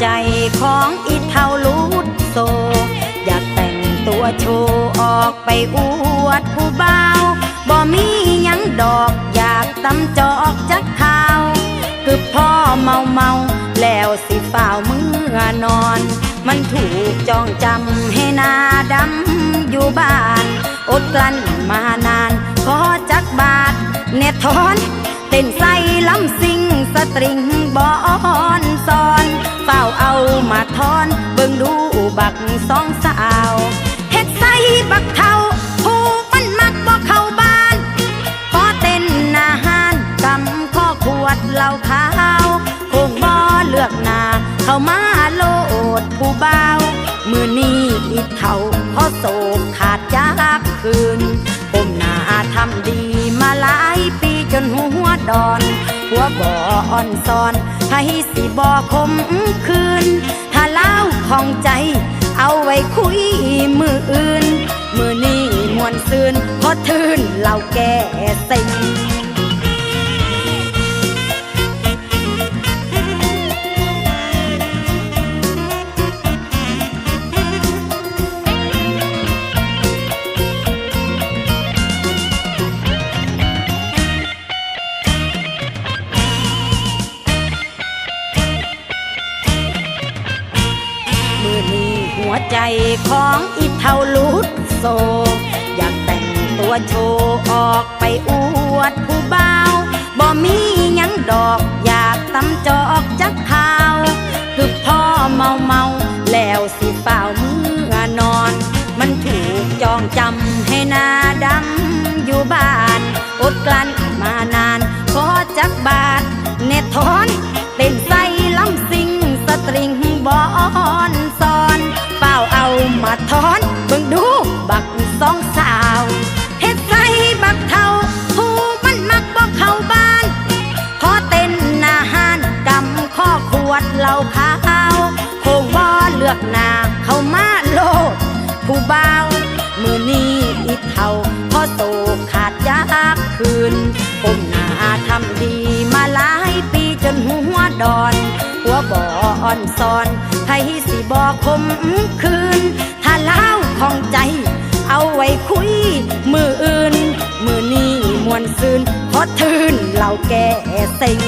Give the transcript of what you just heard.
ใจของอีเท่าลูดโซ อยากแต่งตัวโชว์ออกไปอวดผู้บ่าวบ่มียังดอกอยากตำจอกจักข่าวคือพ่อเมาเมาแล้วสิฝ่าเมื่อนอน มันถูกจองจำให้นาดำอยู่บ้าน อดกลั้นมานานขอจักบาทเนทอนเต้นใส่ลำซิงสตริงบอนซอน ทอน เบิ่งดูบักสองสาวเฮ็ดใส่บักเทาผู้มันมักบ่เข้าบ้านขอเต้นอาหารกำข้อขวดเหล้าขาวคงบ่เลือกนาเข้ามาโลดผู้บ่าวมือนี้อีเท่าขอโศกขาดจากคืนผมหนาทำดีมาหลายปีจนหัวดอน หัวบ่ออ่อนซอนให้สิบ่คมคืนถ้า เล่าของใจ เอาไว้คุยมืออื่น มือนี้มวนซืนพอทืนเราแก่ใส่ หัวใจของอีเท่าลุดโซ อยากแต่งตัวโชว์ออกไปอวดผู้บ่าวบ่มียังดอกอยากตำจอกจักข่าวคือพ่อเมาเมาแล้วสิเฝ้าเมื่อนอน มันถูกจองจำให้หนาดำอยู่บ้าน อดกลั้นมานานขอจักบาทเนทอน สองสาวเฮ็ดใส่บักเทาผู้มันมักบ่เข้าบ้าน ขอเต้นอาหารกำข้อขวดเหล้าขาวคงบ่เลือกหนาเข้ามาโลด ผู้บ่าวมือนี้อีเท่าพอโตขาดยากคืนผมหน้าทำดีมาหลายปีจนหัวดอน หัวบ่ออ่อนซอนให้สิบ่คมคืนถ้าเล่าของใจ ไว้คุย มืออื่น มือนี้มวนซืนพอทืนเหล่าแก่สิง